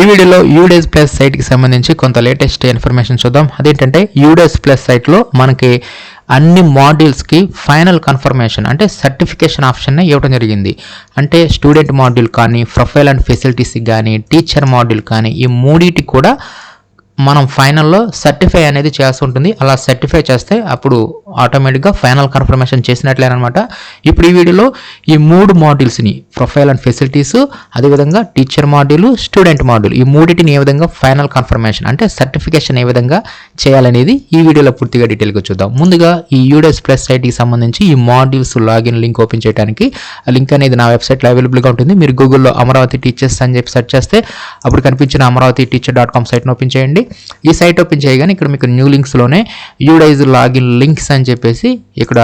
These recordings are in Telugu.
ఈ వీడియోలో యూడేస్ ప్లస్ సైట్కి సంబంధించి కొంత లేటెస్ట్ ఇన్ఫర్మేషన్ చూద్దాం. అదేంటంటే యూడేస్ ప్లస్ సైట్లో మనకి అన్ని మాడ్యూల్స్కి ఫైనల్ కన్ఫర్మేషన్ అంటే సర్టిఫికేషన్ ఆప్షన్ని ఇవ్వడం జరిగింది. అంటే స్టూడెంట్ మాడ్యూల్ కానీ ప్రొఫైల్ అండ్ ఫెసిలిటీస్ కానీ టీచర్ మాడ్యూల్ కానీ ఈ మూడింటికి కూడా మనం ఫైనల్లో సర్టిఫై అనేది చేయాల్సి ఉంటుంది అలా సర్టిఫై చేస్తే అప్పుడు ఆటోమేటిక్గా ఫైనల్ కన్ఫర్మేషన్ చేసినట్లేనమాట ఇప్పుడు ఈ వీడియోలో ఈ మూడు మాడ్యూల్స్ని ప్రొఫైల్ అండ్ ఫెసిలిటీస్ అదేవిధంగా టీచర్ మాడ్యూల్ స్టూడెంట్ మాడ్యూల్ ఈ మూడింటిని ఏ విధంగా ఫైనల్ కన్ఫర్మేషన్ అంటే సర్టిఫికేషన్ ఏ విధంగా చేయాలనేది ఈ వీడియోలో పూర్తిగా డీటెయిల్గా చూద్దాం. ముందుగా ఈ యూడెస్ ప్లస్ సైట్కి సంబంధించి ఈ మాడ్యూల్స్ లాగిన్ లింక్ ఓపెన్ చేయడానికి లింక్ అనేది నా వెబ్సైట్లో అవైలబుల్గా ఉంటుంది. మీరు గూగుల్లో అమరావతి టీచర్స్ అని చెప్పి సెర్చ్ చేస్తే అప్పుడు కనిపించిన అమరావతి టీచర్ డాట్ కామ్ సైట్ని ఓపెన్ చేయండి. ఈ సైట్ ఓపెన్ చేయగానే ఇక్కడ మీకు న్యూ లింక్స్లోనే యూడైజ్ లాగిన్ లింక్స్ అని చెప్పేసి ఇక్కడ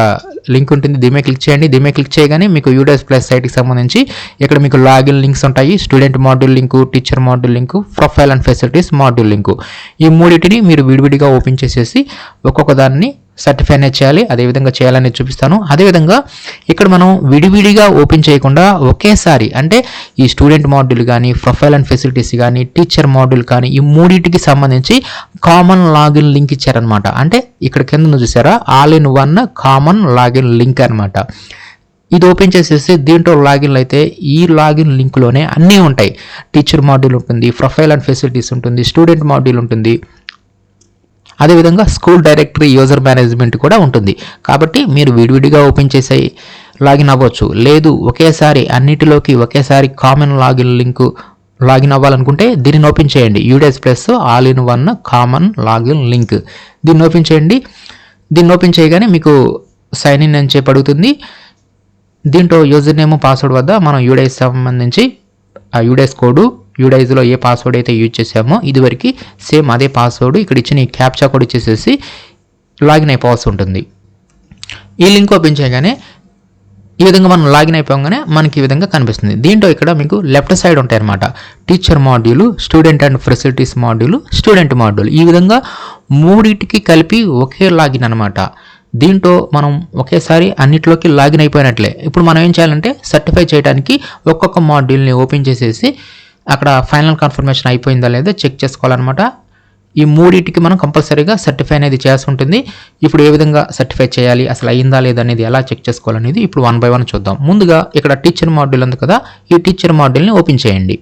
లింక్ ఉంటుంది. దీమే క్లిక్ చేయండి. దీమే క్లిక్ చేయగానే మీకు యూడైజ్ ప్లస్ సైట్కి సంబంధించి ఇక్కడ మీకు లాగిన్ లింక్స్ ఉంటాయి. Student module link teacher module link profile and facilities module link. ఈ మూడింటిని మీరు విడివిడిగా ఓపెన్ చేసేసి ఒక్కొక్క దాన్ని సర్టిఫై అనేది చేయాలి అదేవిధంగా చేయాలని చూపిస్తాను. అదేవిధంగా ఇక్కడ మనం విడివిడిగా ఓపెన్ చేయకుండా ఒకేసారి అంటే ఈ స్టూడెంట్ మాడ్యూల్ కానీ ప్రొఫైల్ అండ్ ఫెసిలిటీస్ కానీ టీచర్ మాడ్యూల్ కానీ ఈ మూడింటికి సంబంధించి కామన్ లాగిన్ లింక్ ఇచ్చారనమాట అంటే ఇక్కడ కింద చూసారా? All in one common login link అనమాట ఇది ఓపెన్ చేసేసి దీంట్లో లాగిన్లు అయితే ఈ లాగిన్ లింక్లోనే అన్నీ ఉంటాయి. టీచర్ మాడ్యూల్ ఉంటుంది ప్రొఫైల్ అండ్ ఫెసిలిటీస్ ఉంటుంది స్టూడెంట్ మాడ్యూల్ ఉంటుంది. అదేవిధంగా స్కూల్ డైరెక్టరీ యూజర్ మేనేజ్మెంట్ కూడా ఉంటుంది. కాబట్టి మీరు విడివిడిగా ఓపెన్ చేసి లాగిన్ అవ్వచ్చు. లేదు ఒకేసారి అన్నిటిలోకి ఒకేసారి కామన్ లాగిన్ లింకు లాగిన్ అవ్వాలనుకుంటే దీన్ని ఓపెన్ చేయండి. UDISE plus all in one common login link. దీన్ని ఓపెన్ చేయండి. దీన్ని ఓపెన్ చేయగానే మీకు సైన్ ఇన్ అని చెప్పి అడుగుతుంది. దీంట్లో యూజర్ నేమ్ పాస్వర్డ్ వద్ద మనం యూడేస్ సంబంధించి ఆ యూడేస్ కోడ్ యూడైజ్లో ఏ పాస్వర్డ్ అయితే యూజ్ చేసామో ఇదివరకు సేమ్ అదే పాస్వర్డ్ ఇక్కడ ఇచ్చిన ఈ క్యాప్చా కోడ్ ఇచ్చేసేసి లాగిన్ అయిపోవాల్సి ఉంటుంది. ఈ లింక్ ఓపెన్ చేయగానే ఈ విధంగా మనం లాగిన్ అయిపోగానే మనకి ఈ విధంగా కనిపిస్తుంది. దీంట్లో ఇక్కడ మీకు లెఫ్ట్ సైడ్ ఉంటాయి అనమాట teacher module student and facilities module student module. ఈ విధంగా మూడింటికి కలిపి ఒకే లాగిన్ అనమాట దీంట్లో మనం ఒకేసారి అన్నిటిలోకి లాగిన్ అయిపోయినట్లే. ఇప్పుడు మనం ఏం చేయాలంటే సర్టిఫై చేయడానికి ఒక్కొక్క మాడ్యూల్ని ఓపెన్ చేసేసి అక్కడ ఫైనల్ కన్ఫర్మేషన్ అయిపోయిందా లేదా చెక్ చేసుకోవాలన్నమాట. ఈ మూడింటికి మనం కంపల్సరీగా సర్టిఫై అనేది చేయాల్సి ఉంటుంది. ఇప్పుడు ఏ విధంగా సర్టిఫై చేయాలి అసలు అయిందా లేదా అనేది ఎలా చెక్ చేసుకోవాలనేది ఇప్పుడు వన్ బై వన్ చూద్దాం. ముందుగా ఇక్కడ టీచర్ మాడ్యూల్ ఉంది కదా ఈ టీచర్ మాడ్యూల్ని ఓపెన్ చేయండి.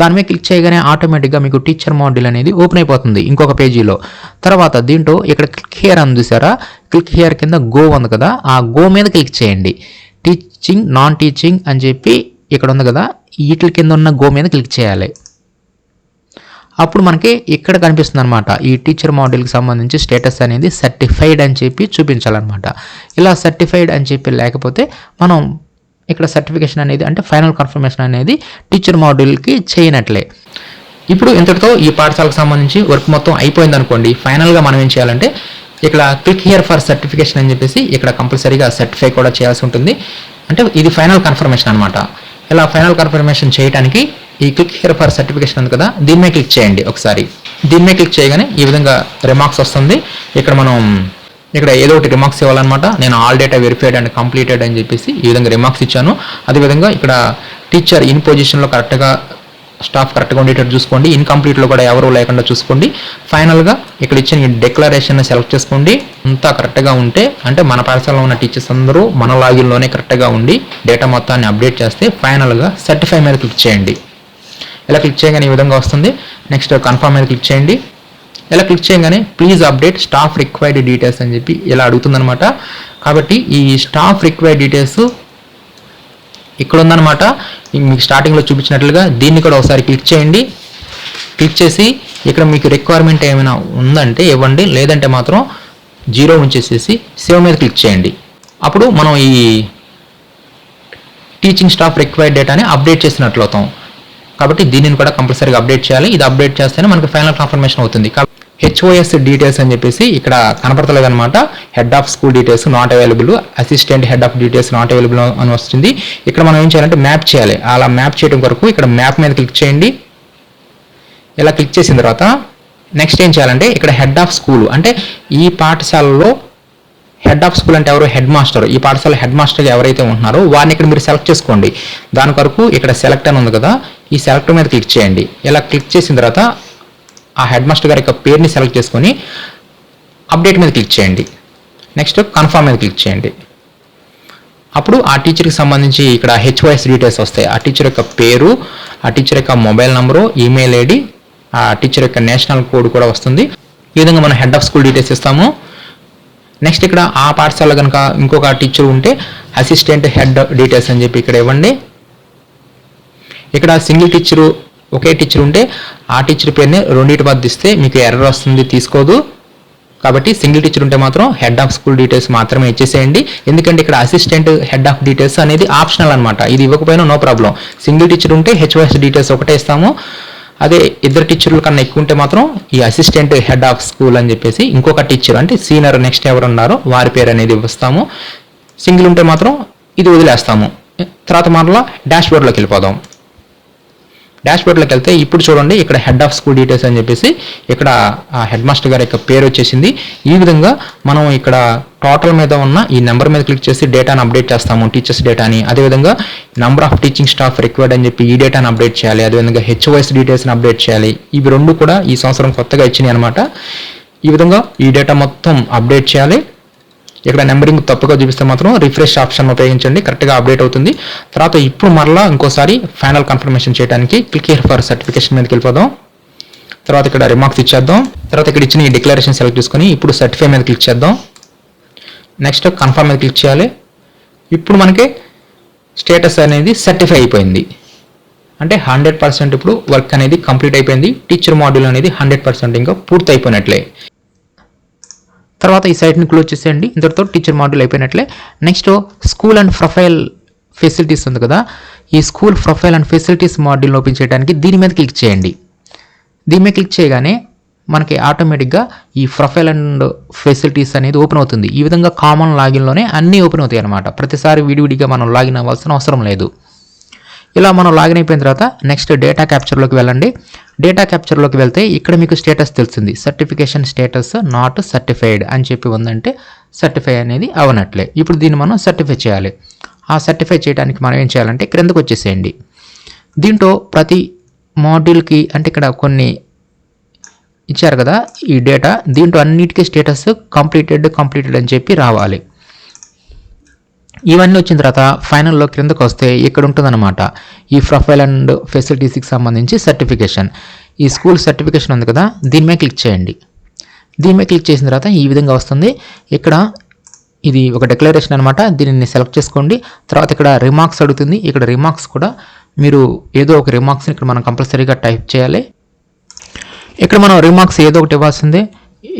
దాని మీద క్లిక్ చేయగానే ఆటోమేటిక్గా మీకు టీచర్ మాడ్యూల్ అనేది ఓపెన్ అయిపోతుంది ఇంకొక పేజీలో. తర్వాత దీంట్లో ఇక్కడ క్లిక్ హియర్ అని చూసారా? క్లిక్ హియర్ కింద గో ఉంది కదా ఆ గో మీద క్లిక్ చేయండి. టీచింగ్ నాన్ టీచింగ్ అని చెప్పి ఇక్కడ ఉంది కదా వీటి కింద ఉన్న గో మీద క్లిక్ చేయాలి. అప్పుడు మనకి ఇక్కడ కనిపిస్తుంది అనమాట ఈ టీచర్ మాడ్యూల్కి సంబంధించి స్టేటస్ అనేది సర్టిఫైడ్ అని చెప్పి చూపించాలన్నమాట. ఇలా సర్టిఫైడ్ అని చెప్పి లేకపోతే మనం ఇక్కడ సర్టిఫికేషన్ అనేది అంటే ఫైనల్ కన్ఫర్మేషన్ అనేది టీచర్ మాడ్యూల్కి చేయనట్లే. ఇప్పుడు ఇంతటితో ఈ పాఠశాలకు సంబంధించి వర్క్ మొత్తం అయిపోయింది అనుకోండి ఫైనల్గా మనం ఏం చేయాలంటే ఇక్కడ క్లిక్ హియర్ ఫర్ సర్టిఫికేషన్ అని చెప్పేసి ఇక్కడ కంపల్సరీగా సర్టిఫై కూడా చేయాల్సి ఉంటుంది. అంటే ఇది ఫైనల్ కన్ఫర్మేషన్ అనమాట ఇలా ఫైనల్ కన్ఫర్మేషన్ చేయడానికి ఈ క్లిక్ హియర్ ఫర్ సర్టిఫికేషన్ ఉంది కదా దీన్నే క్లిక్ చేయండి ఒకసారి. దీన్నే క్లిక్ చేయగానే ఈ విధంగా రిమార్క్స్ వస్తుంది. ఇక్కడ మనం ఇక్కడ ఏదో ఒకటి రిమార్క్స్ ఇవ్వాలన్నమాట. నేను all data verified and completed అని చెప్పేసి ఈ విధంగా రిమార్క్స్ ఇచ్చాను. అదేవిధంగా ఇక్కడ టీచర్ ఇన్ పొజిషన్లో కరెక్ట్గా స్టాఫ్ కరెక్ట్గా ఉండేటట్టు చూసుకోండి. ఇన్కంప్లీట్లో కూడా ఎవరు లేకుండా చూసుకోండి. ఫైనల్గా ఇక్కడ ఇచ్చిన డిక్లరేషన్ సెలెక్ట్ చేసుకోండి. అంతా కరెక్ట్గా ఉంటే అంటే మన పాఠశాలలో ఉన్న టీచర్స్ అందరూ మన లాగిన్లోనే కరెక్ట్గా ఉండి డేటా మొత్తాన్ని అప్డేట్ చేస్తే ఫైనల్గా సర్టిఫై మీద క్లిక్ చేయండి. ఇలా క్లిక్ చేయగానే ఈ విధంగా వస్తుంది. నెక్స్ట్ కన్ఫర్మ్ మీద క్లిక్ చేయండి. ఇలా క్లిక్ చేయగానే please update staff required details అని చెప్పి ఇలా అడుగుతుందనమాట కాబట్టి ఈ స్టాఫ్ రిక్వైర్డ్ డీటెయిల్స్ ఇక్కడ ఉందన్నమాట. మీకు స్టార్టింగ్లో చూపించినట్లుగా దీన్ని కూడా ఒకసారి క్లిక్ చేయండి. క్లిక్ చేసి ఇక్కడ మీకు రిక్వైర్మెంట్ ఏమైనా ఉందంటే ఇవ్వండి. లేదంటే మాత్రం జీరో ఉంచేసేసి సేవ్ మీద క్లిక్ చేయండి. అప్పుడు మనం ఈ టీచింగ్ స్టాఫ్ రిక్వైర్డ్ డేటాని అప్డేట్ చేసినట్లు అవుతాం. కాబట్టి దీనిని కూడా కంపల్సరీగా అప్డేట్ చేయాలి. ఇది అప్డేట్ చేస్తేనే మనకి ఫైనల్ కన్ఫర్మేషన్ అవుతుంది. హెచ్ఓఎస్ డీటెయిల్స్ అని చెప్పేసి ఇక్కడ కనపడతలేదనమాట head of school details not available assistant head of details not available అని వస్తుంది. ఇక్కడ మనం ఏం చేయాలంటే మ్యాప్ చేయాలి. అలా మ్యాప్ చేయడం కొరకు ఇక్కడ మ్యాప్ మీద క్లిక్ చేయండి. ఇలా క్లిక్ చేసిన తర్వాత నెక్స్ట్ ఏం చేయాలంటే ఇక్కడ హెడ్ ఆఫ్ స్కూల్ అంటే ఈ పాఠశాలలో హెడ్ ఆఫ్ స్కూల్ అంటే ఎవరు? హెడ్ మాస్టర్ ఈ పాఠశాల హెడ్ మాస్టర్ ఎవరైతే ఉంటున్నారో వారిని ఇక్కడ మీరు సెలెక్ట్ చేసుకోండి. దాని కొరకు ఇక్కడ సెలెక్ట్ అని ఉంది కదా. ఈ సెలెక్ట్ మీద క్లిక్ చేయండి. ఇలా క్లిక్ చేసిన తర్వాత ఆ హెడ్ మాస్టర్ గారి యొక్క పేరుని సెలెక్ట్ చేసుకొని అప్డేట్ మీద క్లిక్ చేయండి. నెక్స్ట్ కన్ఫర్మ్ మీద క్లిక్ చేయండి. అప్పుడు ఆ టీచర్కి సంబంధించి ఇక్కడ హెచ్వైఎస్ డీటెయిల్స్ వస్తాయి. ఆ టీచర్ యొక్క పేరు ఆ టీచర్ యొక్క మొబైల్ నంబరు ఈమెయిల్ ఐడి ఆ టీచర్ యొక్క నేషనల్ కోడ్ కూడా వస్తుంది. ఈ విధంగా మనం హెడ్ ఆఫ్ స్కూల్ డీటెయిల్స్ ఇస్తాము. నెక్స్ట్ ఇక్కడ ఆ పాఠశాల కనుక ఇంకొక టీచర్ ఉంటే అసిస్టెంట్ హెడ్ డీటెయిల్స్ అని చెప్పి ఇక్కడ ఇవ్వండి. ఇక్కడ సింగిల్ టీచరు ఒకే టీచర్ ఉంటే ఆ టీచర్ పేరుని రెండింటి మధ్య ఇస్తే మీకు ఎర్రర్ వస్తుంది తీసుకోదు. కాబట్టి సింగిల్ టీచర్ ఉంటే మాత్రం హెడ్ ఆఫ్ స్కూల్ డీటెయిల్స్ మాత్రమే ఇచ్చేసేయండి. ఎందుకంటే ఇక్కడ అసిస్టెంట్ హెడ్ ఆఫ్ డీటెయిల్స్ అనేది ఆప్షనల్ అనమాట ఇది ఇవ్వకపోయినా నో ప్రాబ్లం సింగిల్ టీచర్ ఉంటే హెచ్ఓఎస్ డీటెయిల్స్ ఒకటే ఇస్తాము. అదే ఇద్దరు టీచర్ల కన్నా ఎక్కువ ఉంటే మాత్రం ఈ అసిస్టెంట్ హెడ్ ఆఫ్ స్కూల్ అని చెప్పేసి ఇంకొక టీచర్ అంటే సీనియర్ నెక్స్ట్ ఎవరు ఉన్నారో వారి పేరు అనేది ఇస్తాము సింగిల్ ఉంటే మాత్రం ఇది వదిలేస్తాము. తర్వాత మరలా డాష్ బోర్డ్లోకి వెళ్ళిపోదాం. డాష్బోర్డ్లోకి వెళ్తే ఇప్పుడు చూడండి ఇక్కడ హెడ్ ఆఫ్ స్కూల్ డీటెయిల్స్ అని చెప్పేసి ఇక్కడ ఆ హెడ్ మాస్టర్ గారి యొక్క పేరు వచ్చేసింది. ఈ విధంగా మనం ఇక్కడ టోటల్ మీద ఉన్న ఈ నెంబర్ మీద క్లిక్ చేసి డేటాను అప్డేట్ చేస్తాము టీచర్స్ డేటాని అదేవిధంగా number of teaching staff required అని చెప్పి ఈ డేటాను అప్డేట్ చేయాలి. అదేవిధంగా హెచ్ఓఎస్ డీటెయిల్స్ని అప్డేట్ చేయాలి. ఇవి రెండు కూడా ఈ సంవత్సరం కొత్తగా ఇచ్చినాయి అనమాట ఈ విధంగా ఈ డేటా మొత్తం అప్డేట్ చేయాలి. ఇక్కడ నెంబరింగ్ తప్పుగా చూపిస్తే మాత్రం రిఫ్రెష్ ఆప్షన్ ఉపయోగించండి కరెక్ట్గా అప్డేట్ అవుతుంది. తర్వాత ఇప్పుడు మరలా ఇంకోసారి ఫైనల్ కన్ఫర్మేషన్ చేయడానికి క్లిక్ హియర్ ఫర్ సర్టిఫికేషన్ మీదకి వెళ్ళిపోదాం. తర్వాత ఇక్కడ రిమార్క్స్ ఇచ్చేద్దాం. తర్వాత ఇక్కడ ఇచ్చిన ఈ డిక్లరేషన్ సెలెక్ట్ చేసుకొని ఇప్పుడు సర్టిఫై మీద క్లిక్ చేద్దాం. నెక్స్ట్ కన్ఫర్మ్ మీద క్లిక్ చేయాలి. ఇప్పుడు మనకి స్టేటస్ అనేది సర్టిఫై అయిపోయింది. అంటే హండ్రెడ్ పర్సెంట్ ఇప్పుడు వర్క్ అనేది కంప్లీట్ అయిపోయింది. టీచర్ మాడ్యూల్ అనేది హండ్రెడ్ పర్సెంట్ ఇంకా పూర్తి అయిపోయినట్లే. తర్వాత ఈ సైట్ని క్లోజ్ చేసేయండి. ఇంతటితో teacher module అయిపోయినట్లే. Next school and profile facilities ఉంది కదా. ఈ స్కూల్ ప్రొఫైల్ అండ్ ఫెసిలిటీస్ మాడ్యూల్ని ఓపెన్ చేయడానికి దీని మీద క్లిక్ చేయండి. దీని మీద క్లిక్ చేయగానే మనకి ఆటోమేటిక్గా ఈ ప్రొఫైల్ అండ్ ఫెసిలిటీస్ అనేది ఓపెన్ అవుతుంది. ఈ విధంగా కామన్ లాగిన్లోనే అన్నీ ఓపెన్ అవుతాయి అనమాట ప్రతిసారి విడివిడిగా మనం లాగిన్ అవ్వాల్సిన అవసరం లేదు. ఇలా మనం లాగిన్ అయిపోయిన తర్వాత నెక్స్ట్ డేటా క్యాప్చర్లోకి వెళ్ళండి. డేటా క్యాప్చర్లోకి వెళ్తే ఇక్కడ మీకు స్టేటస్ తెలుస్తుంది సర్టిఫికేషన్ స్టేటస్ నాట్ సర్టిఫైడ్ అని చెప్పి ఉందంటే సర్టిఫై అనేది అవనట్లే. ఇప్పుడు దీన్ని మనం సర్టిఫై చేయాలి. ఆ సర్టిఫై చేయడానికి మనం ఏం చేయాలంటే క్రిందకు వచ్చేసేయండి. దీంట్లో ప్రతి మాడ్యూల్కి అంటే ఇక్కడ కొన్ని ఇచ్చారు కదా ఈ డేటా దీంట్లో అన్నిటికీ స్టేటస్ కంప్లీటెడ్ కంప్లీటెడ్ అని చెప్పి రావాలి. ఇవన్నీ వచ్చిన తర్వాత ఫైనల్లో క్రిందకు వస్తే ఇక్కడ ఉంటుందన్నమాట. ఈ ప్రొఫైల్ అండ్ ఫెసిలిటీస్కి సంబంధించి సర్టిఫికేషన్. ఈ స్కూల్ సర్టిఫికేషన్ ఉంది కదా దీని మీద క్లిక్ చేయండి. దీని మీద క్లిక్ చేసిన తర్వాత ఈ విధంగా వస్తుంది. ఇక్కడ ఇది ఒక డిక్లరేషన్ అనమాట దీనిని సెలెక్ట్ చేసుకోండి. తర్వాత ఇక్కడ రిమార్క్స్ అడుగుతుంది. ఇక్కడ రిమార్క్స్ కూడా మీరు ఏదో ఒక రిమార్క్స్ని ఇక్కడ మనం కంపల్సరీగా టైప్ చేయాలి. ఇక్కడ మనం రిమార్క్స్ ఏదో ఒకటి ఇవ్వాల్సిందే.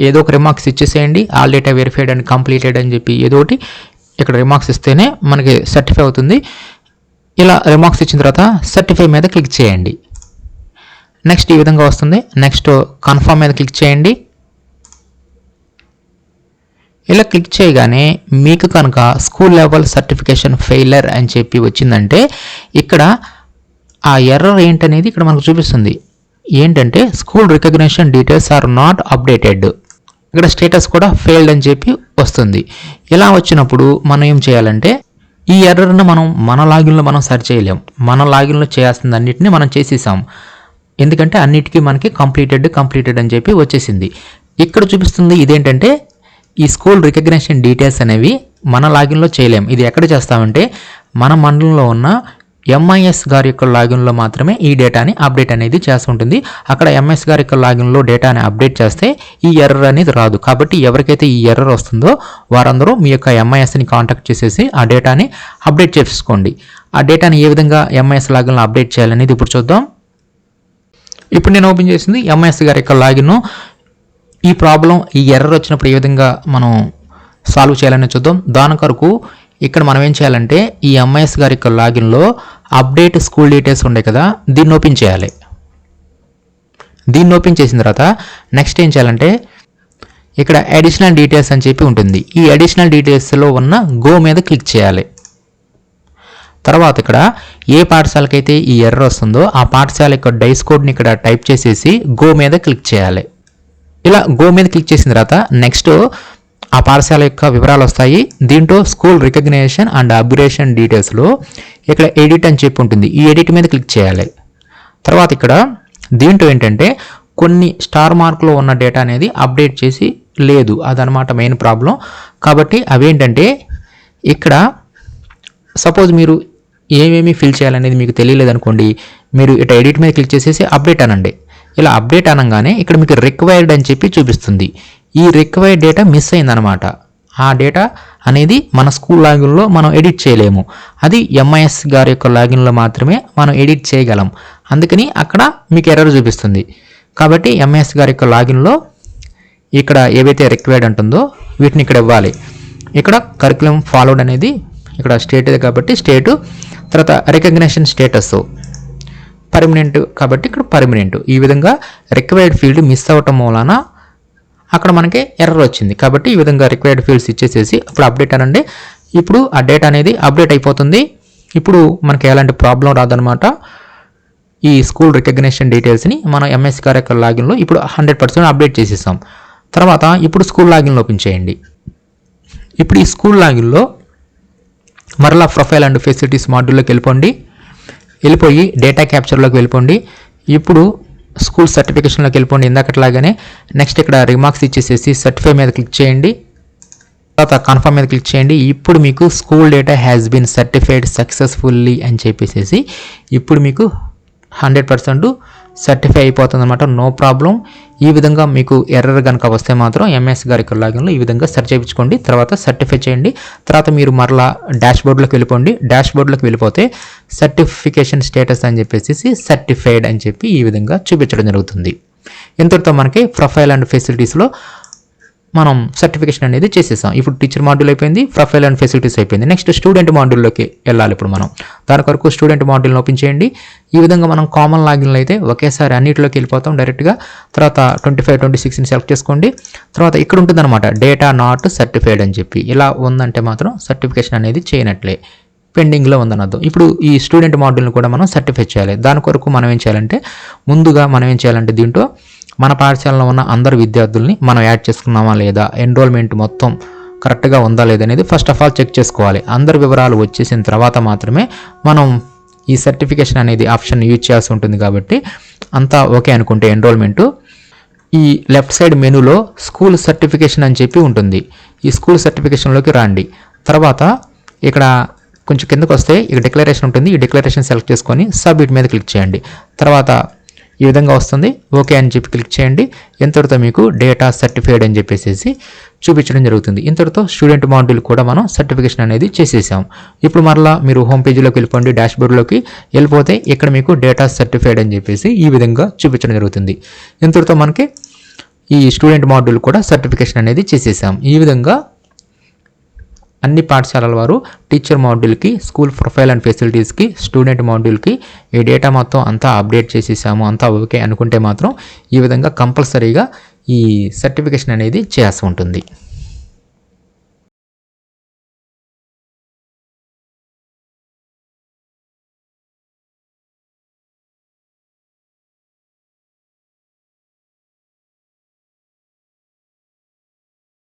ఏదో ఒక రిమార్క్స్ ఇచ్చేసేయండి. All data verified and completed అని చెప్పి ఏదో ఒకటి. ఇక్కడ రిమార్క్స్ ఇస్తేనే మనకి సర్టిఫై అవుతుంది. ఇలా రిమార్క్స్ ఇచ్చిన తర్వాత సర్టిఫై మీద క్లిక్ చేయండి. నెక్స్ట్ ఈ విధంగా వస్తుంది. నెక్స్ట్ కన్ఫర్మ్ మీద క్లిక్ చేయండి. ఇలా క్లిక్ చేయగానే మీకు కనుక స్కూల్ లెవెల్ సర్టిఫికేషన్ ఫెయిలర్ అని చెప్పి వచ్చిందంటే ఇక్కడ ఆ ఎర్రర్ ఏంటనేది ఇక్కడ మనకు చూపిస్తుంది. ఏంటంటే school recognition details are not updated ఇక్కడ స్టేటస్ కూడా ఫెయిల్డ్ అని చెప్పి వస్తుంది. ఇలా వచ్చినప్పుడు మనం ఏం చేయాలంటే ఈ ఎర్రర్ను మనం మన లాగిన్లో మనం సరి చేయలేం. మన లాగిన్లో చేయాల్సింది అన్నిటిని మనం చేసేసాం. ఎందుకంటే అన్నిటికీ మనకి కంప్లీటెడ్ కంప్లీటెడ్ అని చెప్పి వచ్చేసింది. ఇక్కడ చూపిస్తుంది ఇదేంటంటే ఈ స్కూల్ రికగ్నిషన్ డీటెయిల్స్ అనేవి మన లాగిన్లో చేయలేం. ఇది ఎక్కడ చేస్తామంటే మన మండలంలో ఉన్న ఎంఐఎస్ గారి యొక్క లాగిన్లో మాత్రమే ఈ డేటాని అప్డేట్ అనేది చేస్తుంటుంది. అక్కడ ఎంఎస్ గారి యొక్క లాగిన్లో డేటాని అప్డేట్ చేస్తే ఈ ఎర్రర్ అనేది రాదు. కాబట్టి ఎవరికైతే ఈ ఎర్రర్ వస్తుందో వారందరూ మీ యొక్క ఎంఐఎస్ని కాంటాక్ట్ చేసేసి ఆ డేటాని అప్డేట్ చేసుకోండి. ఆ డేటాని ఏ విధంగా ఎంఐఎస్ లాగిన్లో అప్డేట్ చేయాలనేది ఇప్పుడు చూద్దాం. ఇప్పుడు నేను ఓపెన్ చేసింది ఎంఐఎస్ గారి యొక్క లాగిన్ ఈ ప్రాబ్లం ఈ ఎర్రర్ వచ్చినప్పుడు ఏ విధంగా మనం సాల్వ్ చేయాలని చూద్దాం. దాని కొరకు ఇక్కడ మనం ఏం చేయాలంటే ఈ ఎంఐఎస్ గారి యొక్క లాగిన్లో అప్డేట్ స్కూల్ డీటెయిల్స్ ఉండే కదా దీన్ని ఓపెన్ చేయాలి. దీన్ని ఓపెన్ చేసిన తర్వాత నెక్స్ట్ ఏం చేయాలంటే ఇక్కడ అడిషనల్ డీటెయిల్స్ అని చెప్పి ఉంటుంది. ఈ అడిషనల్ డీటెయిల్స్లో ఉన్న గో మీద క్లిక్ చేయాలి. తర్వాత ఇక్కడ ఏ పాఠశాలకైతే ఈ ఎర్ర వస్తుందో ఆ పాఠశాల యొక్క డైస్ కోడ్ని ఇక్కడ టైప్ చేసేసి గో మీద క్లిక్ చేయాలి. ఇలా గో మీద క్లిక్ చేసిన తర్వాత నెక్స్ట్ ఆ పాఠశాల యొక్క వివరాలు వస్తాయి. దీంట్లో స్కూల్ రికగ్నేషన్ అండ్ అప్గ్రేషన్ డీటెయిల్స్లో ఇక్కడ ఎడిట్ అని చెప్పి ఉంటుంది. ఈ ఎడిట్ మీద క్లిక్ చేయాలి. తర్వాత ఇక్కడ దీంట్లో ఏంటంటే కొన్ని స్టార్ మార్క్లో ఉన్న డేటా అనేది అప్డేట్ చేసి లేదు. అదనమాట మెయిన్ ప్రాబ్లం. కాబట్టి అవేంటంటే ఇక్కడ సపోజ్ మీరు ఏమేమి ఫిల్ చేయాలనేది మీకు తెలియలేదు అనుకోండి మీరు ఇట ఎడిట్ మీద క్లిక్ చేసేసి అప్డేట్ అనండి. ఇలా అప్డేట్ అనగానే ఇక్కడ మీకు రిక్వైర్డ్ అని చెప్పి చూపిస్తుంది. ఈ రిక్వైర్డ్ డేటా మిస్ అయిందనమాట ఆ డేటా అనేది మన స్కూల్ లాగిన్లో మనం ఎడిట్ చేయలేము. అది ఎంఐఎస్ గారి యొక్క లాగిన్లో మాత్రమే మనం ఎడిట్ చేయగలం. అందుకని అక్కడ మీకు ఎర్రర్ చూపిస్తుంది. కాబట్టి ఎంఐఎస్ గారి యొక్క లాగిన్లో ఇక్కడ ఏవైతే రిక్వైర్డ్ ఉంటుందో వీటిని ఇక్కడ ఇవ్వాలి. ఇక్కడ కరికులం ఫాలోడ్ అనేది ఇక్కడ స్టేట్ కాబట్టి స్టేటు తర్వాత రికగ్నేషన్ స్టేటస్ పర్మనెంట్ కాబట్టి ఇక్కడ పర్మనెంట్ ఈ విధంగా రిక్వైర్డ్ ఫీల్డ్ మిస్ అవ్వటం మూలాన అక్కడ మనకి ఎర్రర్ వచ్చింది. కాబట్టి ఈ విధంగా రిక్వైర్డ్ ఫీల్డ్స్ ఇచ్చేసేసి ఇప్పుడు అప్డేట్ అనండి. ఇప్పుడు ఆ డేటా అనేది అప్డేట్ అయిపోతుంది. ఇప్పుడు మనకి ఎలాంటి ప్రాబ్లం రాదనమాట ఈ స్కూల్ రికగ్నేషన్ డీటెయిల్స్ని మనం ఎంఎస్ కార్యక్రమ లాగిన్లో ఇప్పుడు హండ్రెడ్ పర్సెంట్ అప్డేట్ చేసేసాం తర్వాత ఇప్పుడు స్కూల్ లాగిన్లో ఓపెన్ చేయండి. ఇప్పుడు ఈ స్కూల్ లాగిన్లో మరలా ప్రొఫైల్ అండ్ ఫెసిలిటీస్ మాడ్యూల్లోకి వెళ్ళిపోండి. వెళ్ళిపోయి డేటా క్యాప్చర్లోకి వెళ్ళిపోండి. ఇప్పుడు స్కూల్ సర్టిఫికేషన్లోకి వెళ్ళిపోండి ఇందాకట్లాగానే నెక్స్ట్ ఇక్కడ రిమార్క్స్ ఇచ్చేసేసి సర్టిఫై మీద క్లిక్ చేయండి. తర్వాత కన్ఫర్మ్ మీద క్లిక్ చేయండి. ఇప్పుడు మీకు school data has been certified successfully అని చెప్పేసేసి ఇప్పుడు మీకు హండ్రెడ్ పర్సెంట్ సర్టిఫై అయిపోతుంది అనమాట నో ప్రాబ్లం ఈ విధంగా మీకు ఎర్రర్ కనుక వస్తే మాత్రం ఎంఎస్ గారి యొక్క లాగిన్లో ఈ విధంగా సెర్చ్ చేయించుకోండి. తర్వాత సర్టిఫై చేయండి. తర్వాత మీరు మరలా డాష్ బోర్డ్లోకి వెళ్ళిపోండి. డాష్ బోర్డ్లోకి వెళ్ళిపోతే సర్టిఫికేషన్ స్టేటస్ అని చెప్పేసి సర్టిఫైడ్ అని చెప్పి ఈ విధంగా చూపించడం జరుగుతుంది. ఇంతటితో మనకి ప్రొఫైల్ అండ్ ఫెసిలిటీస్లో మనం సర్టిఫికేషన్ అనేది చేసేసాం. ఇప్పుడు టీచర్ మాడ్యూల్ అయిపోయింది ప్రొఫైల్ అండ్ ఫెసిలిటీస్ అయిపోయింది. నెక్స్ట్ స్టూడెంట్ మాడ్యూల్లోకి వెళ్ళాలి ఇప్పుడు మనం. దాని కొరకు స్టూడెంట్ మాడ్యూల్ని ఓపెన్ చేయండి. ఈ విధంగా మనం కామన్ లాగిన్లో అయితే ఒకేసారి అన్నిటిలోకి వెళ్ళిపోతాం డైరెక్ట్గా తర్వాత ట్వంటీ ఫైవ్ ట్వంటీ సిక్స్ని సెలెక్ట్ చేసుకోండి. తర్వాత ఇక్కడ ఉంటుందన్నమాట డేటా నాట్ సర్టిఫైడ్ అని చెప్పి. ఇలా ఉందంటే మాత్రం సర్టిఫికేషన్ అనేది చేయనట్లే. పెండింగ్లో ఉందన్నది ఇప్పుడు ఈ స్టూడెంట్ మాడ్యూల్ని కూడా మనం సర్టిఫై చేయాలి. దాని కొరకు మనం ఏం చేయాలంటే ముందుగా మనం ఏం చేయాలంటే దీంట్లో మన పాఠశాలలో ఉన్న అందరు విద్యార్థుల్ని మనం యాడ్ చేసుకున్నామా లేదా? ఎన్రోల్మెంట్ మొత్తం కరెక్ట్గా ఉందా లేదనేది ఫస్ట్ ఆఫ్ ఆల్ చెక్ చేసుకోవాలి. అందరి వివరాలు వచ్చేసిన తర్వాత మాత్రమే మనం ఈ సర్టిఫికేషన్ అనేది ఆప్షన్ యూజ్ చేయాల్సి ఉంటుంది కాబట్టి అంతా ఓకే అనుకుంటే ఎన్రోల్మెంటు ఈ లెఫ్ట్ సైడ్ మెనూలో స్కూల్ సర్టిఫికేషన్ అని చెప్పి ఉంటుంది. ఈ స్కూల్ సర్టిఫికేషన్లోకి రండి. తర్వాత ఇక్కడ కొంచెం కిందకు వస్తే ఇక్కడ డిక్లరేషన్ ఉంటుంది. ఈ డిక్లరేషన్ సెలెక్ట్ చేసుకొని సబ్మిట్ మీద క్లిక్ చేయండి. తర్వాత ఈ విధంగా వస్తుంది. ఓకే అని చెప్పి క్లిక్ చేయండి. ఇంతటితో మీకు డేటా సర్టిఫైడ్ అని చెప్పేసి చూపించడం జరుగుతుంది. ఇంతటితో స్టూడెంట్ మాడ్యూల్ కూడా మనం సర్టిఫికేషన్ అనేది చేసేసాం. ఇప్పుడు మరలా మీరు హోమ్ పేజీలోకి వెళ్ళిపోండి డాష్బోర్డ్లోకి వెళ్ళిపోతే ఇక్కడ మీకు డేటా సర్టిఫైడ్ అని చెప్పేసి ఈ విధంగా చూపించడం జరుగుతుంది. ఇంతటితో మనకి ఈ స్టూడెంట్ మాడ్యూల్ కూడా సర్టిఫికేషన్ అనేది చేసేసాం. ఈ విధంగా అన్ని పాఠశాలల వారు టీచర్ మాడ్యూల్కి స్కూల్ ప్రొఫైల్ అండ్ ఫెసిలిటీస్కి స్టూడెంట్ మాడ్యూల్కి ఈ డేటా మొత్తం అంతా అప్డేట్ చేసేసాము. అంతా ఓకే అనుకుంటే మాత్రం ఈ విధంగా కంపల్సరీగా ఈ సర్టిఫికేషన్ అనేది చేయాల్సి ఉంటుంది.